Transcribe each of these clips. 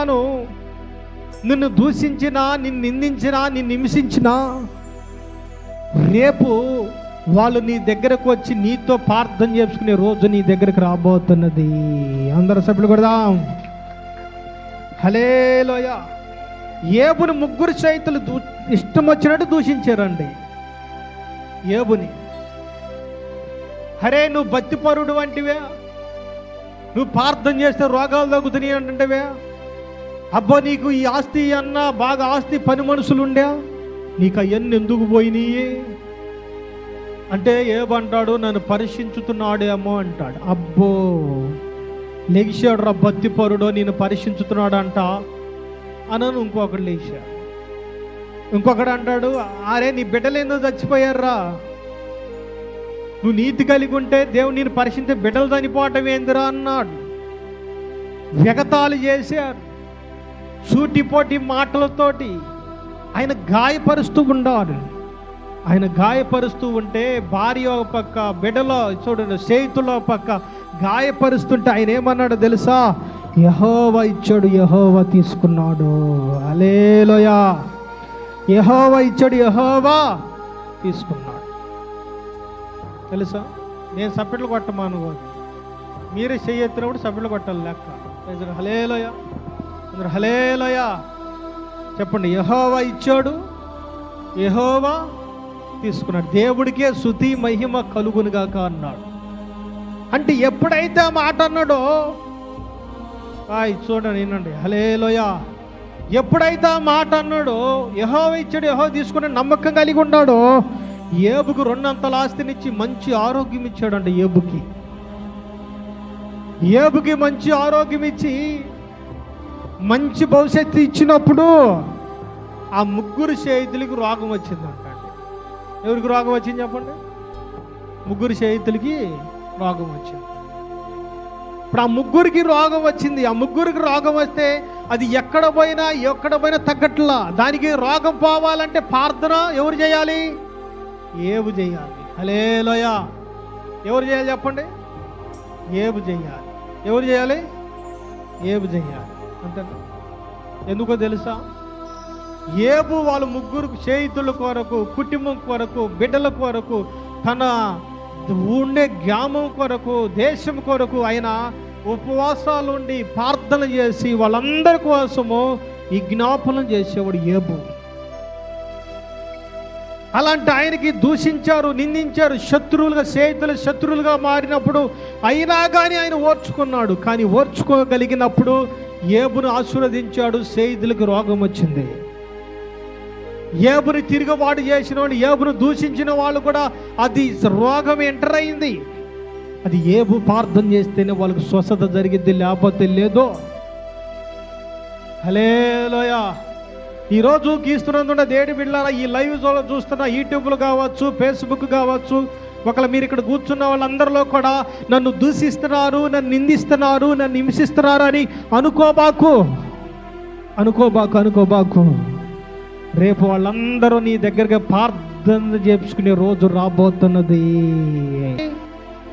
చెప్తున్నాను నిన్ను దూషించినా నిన్ను నిందించినా నిన్ను హింసించినా రేపు వాళ్ళు నీ దగ్గరకు వచ్చి నీతో ప్రార్థన చేసుకునే రోజు నీ దగ్గరకు రాబోతున్నది. అందరు సభ్యులు కూడా హలేలోయ ఏబుని ముగ్గురు చైతులు దూ ఇష్టం వచ్చినట్టు దూషించారండి. ఏబుని. హరే నువ్వు బత్తిపరుడు వంటివే. నువ్వు ప్రార్థన చేస్తే రోగాలు తగ్గుతున్నాయి అంటుంటవే అబ్బో నీకు ఈ ఆస్తి అన్న బాగా ఆస్తి పని మనుషులు ఉండే నీకు అవన్నీ ఎందుకు పోయినాయి? అంటే ఏమంటాడు? నన్ను పరీక్షించుతున్నాడేమో అంటాడు. అబ్బో లెగిశాడు రా బత్తిపరుడో నేను పరీక్షించుతున్నాడు అంట అనను ఇంకొకడు లేచాడు. ఇంకొకడు అంటాడు అరే నీ బిడ్డలేందో చచ్చిపోయారా నువ్వు నీతి కలిగి ఉంటే దేవుడు నేను పరీక్షించే బిడ్డలు చనిపోవటం ఏందిరా? అన్నాడు. వెగతాలు చేశారు. సూటిపోటి మాటలతోటి ఆయన గాయపరుస్తూ ఉన్నాడు ఆయన గాయపరుస్తూ ఉంటే భార్య ఒక పక్క బిడ్డలో చూడండి చేతుల పక్క గాయపరుస్తుంటే ఆయన ఏమన్నాడు తెలుసా? యహోవా ఇచ్చాడు యహోవా తీసుకున్నాడు. అలేలోయా యహోవా ఇచ్చాడు యహోవా తీసుకున్నాడు. తెలుసా? నేను సప్పెట్లు కొట్టమాను మీరే చెయ్యెత్తినప్పుడు సప్పెట్లు కొట్టాలి లెక్క హలేలోయా హలేలయ. చెప్పండి యహోవా ఇచ్చాడు యహోవా తీసుకున్నాడు. దేవుడికే శృతి మహిమ కలుగునుగాక అన్నాడు. అంటే ఎప్పుడైతే ఆ మాట అన్నాడో ఆయ్ చూడండి వినండి. హలేలోయ. ఎప్పుడైతే ఆ మాట అన్నాడో యహో ఇచ్చాడు యహో తీసుకుని నమ్మకం కలిగి ఉన్నాడో ఏబుకు రెండంతల ఆస్తినిచ్చి మంచి ఆరోగ్యం ఇచ్చాడండి ఏబుకి. ఏబుకి మంచి ఆరోగ్యం ఇచ్చి మంచి భవిష్యత్తు ఇచ్చినప్పుడు ఆ ముగ్గురు చేతులకి రోగం వచ్చిందంట ఎవరికి రోగం వచ్చింది చెప్పండి? ముగ్గురు చేతులకి రోగం వచ్చింది. ఇప్పుడు ఆ ముగ్గురికి రోగం వచ్చింది. ఆ ముగ్గురికి రోగం వస్తే అది ఎక్కడ పోయినా ఎక్కడ పోయినా తగ్గట్లా. దానికి రోగం పోవాలంటే ప్రార్థన ఎవరు చేయాలి? ఏబు చేయాలి. హలేలోయ ఎవరు చేయాలి చెప్పండి? ఏబు చేయాలి. ఎవరు చేయాలి? ఏబు చేయాలి. అంటే ఎందుకో తెలుసా? ఏబు వాళ్ళ ముగ్గురు చేతుల కొరకు కుటుంబం కొరకు బిడ్డల కొరకు తన ఉండే గ్రామం కొరకు దేశం కొరకు ఆయన ఉపవాసాలు ఉండి ప్రార్థన చేసి వాళ్ళందరి కోసము విజ్ఞాపనం చేసేవాడు ఏబు. అలాంటి ఆయనకి దూషించారు నిందించారు శత్రువులుగా స్నేహితులు శత్రువులుగా మారినప్పుడు అయినా కానీ ఆయన ఓర్చుకున్నాడు. కానీ ఓర్చుకోగలిగినప్పుడు ఏబును ఆశీర్వదించాడు సేయిదులకు రోగం వచ్చింది. ఏబుని తిరుగుబాటు చేసిన వాళ్ళు ఏబును దూషించిన వాళ్ళు కూడా అది రోగం ఎంటర్ అయింది. అది ఏబు ప్రార్థన చేస్తేనే వాళ్ళకి స్వస్థత జరిగింది లేకపోతే లేదో. హలేలోయా ఈరోజు గీస్తున్నందున దేడి బిళ్ళారా ఈ లైవ్ చూస్తున్న యూట్యూబ్లు కావచ్చు ఫేస్బుక్ కావచ్చు ఒకవేళ మీరు ఇక్కడ కూర్చున్న వాళ్ళందరిలో కూడా నన్ను దూషిస్తున్నారు నన్ను నిందిస్తున్నారు నన్ను హింసిస్తున్నారు అని అనుకోబాకు. అనుకోబాకు అనుకోబాకు. రేపు వాళ్ళందరూ నీ దగ్గరగా ప్రార్థన చేసుకునే రోజు రాబోతున్నది.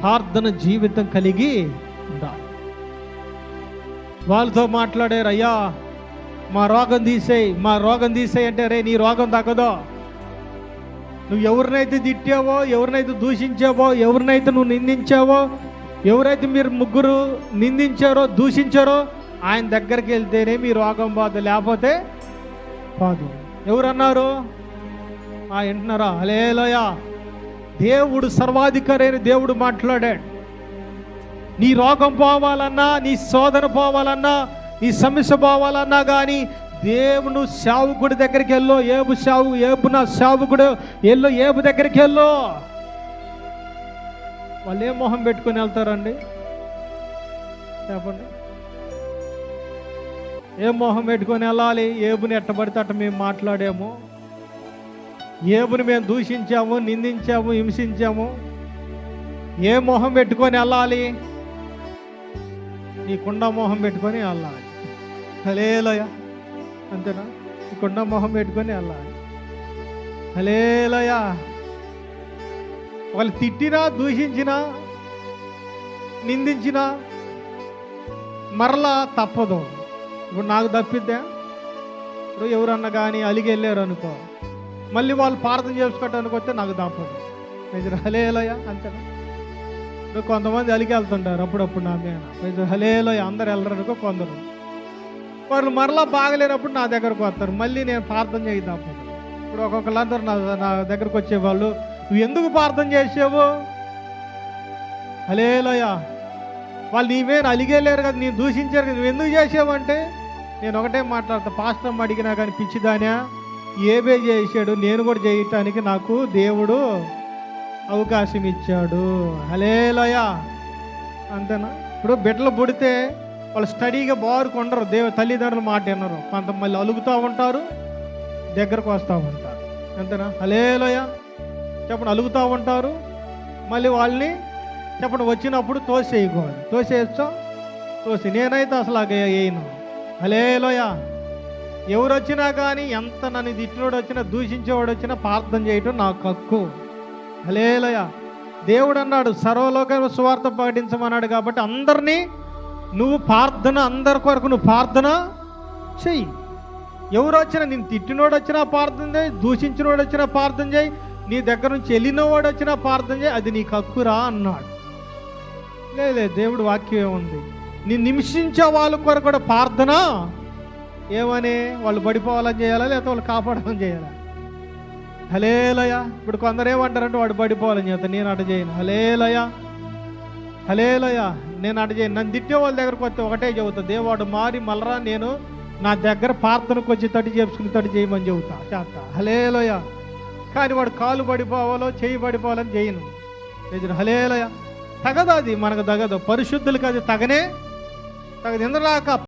ప్రార్థన జీవితం కలిగి ఉండాలి. వాళ్ళతో మాట్లాడారు అయ్యా మా రోగం తీసేయి మా రోగం తీసేయి అంటే రే నీ రోగం తగ్గదో. నువ్వు ఎవరినైతే తిట్టావో ఎవరినైతే దూషించావో ఎవరినైతే నువ్వు నిందించావో ఎవరైతే మీరు ముగ్గురు నిందించారో దూషించారో ఆయన దగ్గరికి వెళ్తేనే మీ రోగం పోదు లేకపోతే పోదు ఎవరన్నారు? ఆ వింటున్నారా? అలేలోయా దేవుడు సర్వాధికారి అయిన దేవుడు మాట్లాడాడు. నీ రోగం పోవాలన్నా నీ శోధన పోవాలన్నా నీ సమస్య పోవాలన్నా కానీ దేవుడు శావుకుడి దగ్గరికి వెళ్ళు. ఏబు శావు ఏబు నా శావుకుడు. ఎల్లు ఏబు దగ్గరికి వెళ్ళు. వాళ్ళు ఏ మొహం పెట్టుకొని వెళ్తారండి? చెప్పండి. ఏ మొహం పెట్టుకొని వెళ్ళాలి? ఏబుని ఎట్టబడితే అట్ట మేము మాట్లాడాము. ఏబుని మేము దూషించాము నిందించాము హింసించాము. ఏ మొహం పెట్టుకొని వెళ్ళాలి? నీ కుండ మొహం పెట్టుకొని వెళ్ళాలి. హలేలోయ అంతేనా? ఈ మొహం పెట్టుకొని వెళ్ళాలి హలేలోయ. వాళ్ళు తిట్టినా దూషించినా నిందించినా మరలా తప్పదు. ఇప్పుడు నాకు తప్పిద్దా ఇప్పుడు ఎవరన్నా కానీ అలిగి వెళ్ళారు అనుకో మళ్ళీ వాళ్ళు ప్రార్థన చేసుకోవటానికి వస్తే నాకు తప్పదు. నిజం హలేలోయ అంతేనా? కొంతమంది అలిగి వెళ్తుంటారు అప్పుడప్పుడు నా మీద. నిజం హలేలయ అందరు వెళ్ళరు అనుకో కొందరు. వాళ్ళు మరలా బాగలేనప్పుడు నా దగ్గరకు వస్తారు. మళ్ళీ నేను ప్రార్థన చేద్దాం ఇప్పుడు ఒక్కొక్కళ్ళందరూ నా నా దగ్గరకు వచ్చేవాళ్ళు నువ్వు ఎందుకు ప్రార్థన చేసావు? హలేలోయ వాళ్ళు నీవేం అలిగేలేరు కదా నేను దూషించారు కదా నువ్వు ఎందుకు చేసావంటే నేను ఒకటే మాట్లాడతా పాస్టర్ అడిగినా కానీ పిచ్చిదానా ఏబే చేశాడు నేను కూడా చేయటానికి నాకు దేవుడు అవకాశం ఇచ్చాడు. హలేలోయ అంతేనా? ఇప్పుడు బిడ్డలు పుడితే వాళ్ళు స్టడీగా బారు కొండరు దేవ తల్లిదండ్రులు మాట వినరు. కొంత మళ్ళీ అలుగుతూ ఉంటారు దగ్గరకు వస్తూ ఉంటారు. అంతేనా హలేలోయ చెప్పండి అలుగుతూ ఉంటారు. మళ్ళీ వాళ్ళని చెప్పండి వచ్చినప్పుడు తోసేయకూడదు. తోసేయచ్చా? తోసి నేనైతే అసలు అగ వేయను హలేలోయ ఎవరు వచ్చినా కానీ ఎంత నన్ను తిట్టినోడు వచ్చినా దూషించేవాడు వచ్చినా ప్రార్థన చేయటం నాకు హక్కు. హలేలోయ దేవుడు అన్నాడు సర్వలోక సువార్త ప్రకటించమన్నాడు కాబట్టి అందరినీ నువ్వు ప్రార్థన అందరి కొరకు నువ్వు ప్రార్థన చెయ్యి ఎవరు వచ్చినా నేను తిట్టినోడు వచ్చినా ప్రార్థన చేయి దూషించినోడు వచ్చినా ప్రార్థన చేయి నీ దగ్గర నుంచి వెళ్ళినవాడు వచ్చినా ప్రార్థన చేయి అది నీకు హక్కురా అన్నాడు. లేదే దేవుడు వాక్యం ఏముంది? నేను నిమిషించే వాళ్ళ కొరకు కూడా ప్రార్థన ఏమని? వాళ్ళు పడిపోవాలని చేయాలా లేకపోతే వాళ్ళు కాపాడాలని చేయాలా? హలేలయ. ఇప్పుడు కొందరు ఏమంటారంటే వాడు పడిపోవాలని చేస్తా నేను అట చేయను. హలేలయ. హలేలయ. నేను అడిగే నన్ను తిట్టే వాళ్ళ దగ్గరకు వస్తే ఒకటే చెబుతా దేవాడు మారి మళ్ళరా నేను నా దగ్గర ప్రార్థనకు వచ్చి తడి చేసుకుని తడి చేయమని చెబుతా. చేస్తా హలేలయ. కానీ వాడు కాలు పడిపోవాలో చేయి పడిపోవాలని చేయను. నిజం హలేలయ. తగదు అది మనకు తగదు. పరిశుద్ధులకు అది తగనే తగదు. ఎందులాక